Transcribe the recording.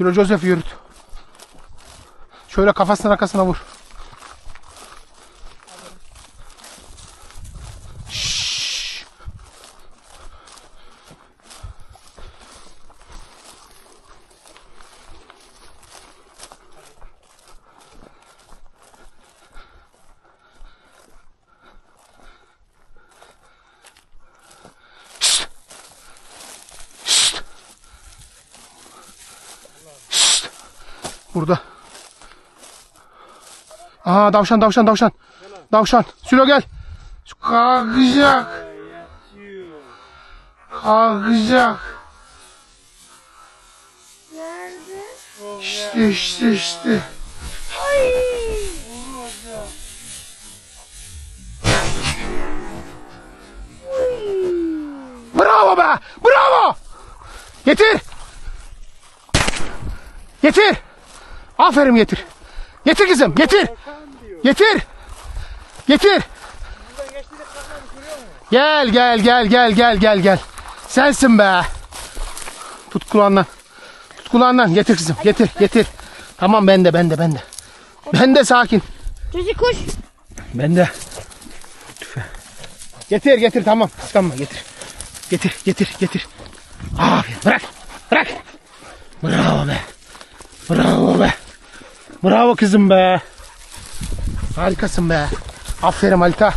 Sülo Joseph yürüt. Şöyle kafasına arkasına vur. Burada. Aha davşan davşan davşan. Davşan. Sülo gel. Kalkacak. Kalkacak. Nerede? İşte işte işte. Ay. Bravo be! Bravo! Getir! Getir! Aferin getir. Getir kızım, getir. Getir. Getir. Gel gel gel gel gel gel gel. Sensin be. Tut kulağından. Tut kulağından. Getir kızım. Getir getir. Tamam bende bende bende. Bende sakin. Çocuk koş. Bende. Tüfe. Getir getir tamam. Tamam getir. Getir getir getir. Aferin bırak. Bırak. Bravo be. Bravo be. Bravo kızım be. Harikasın be. Aferin Halika.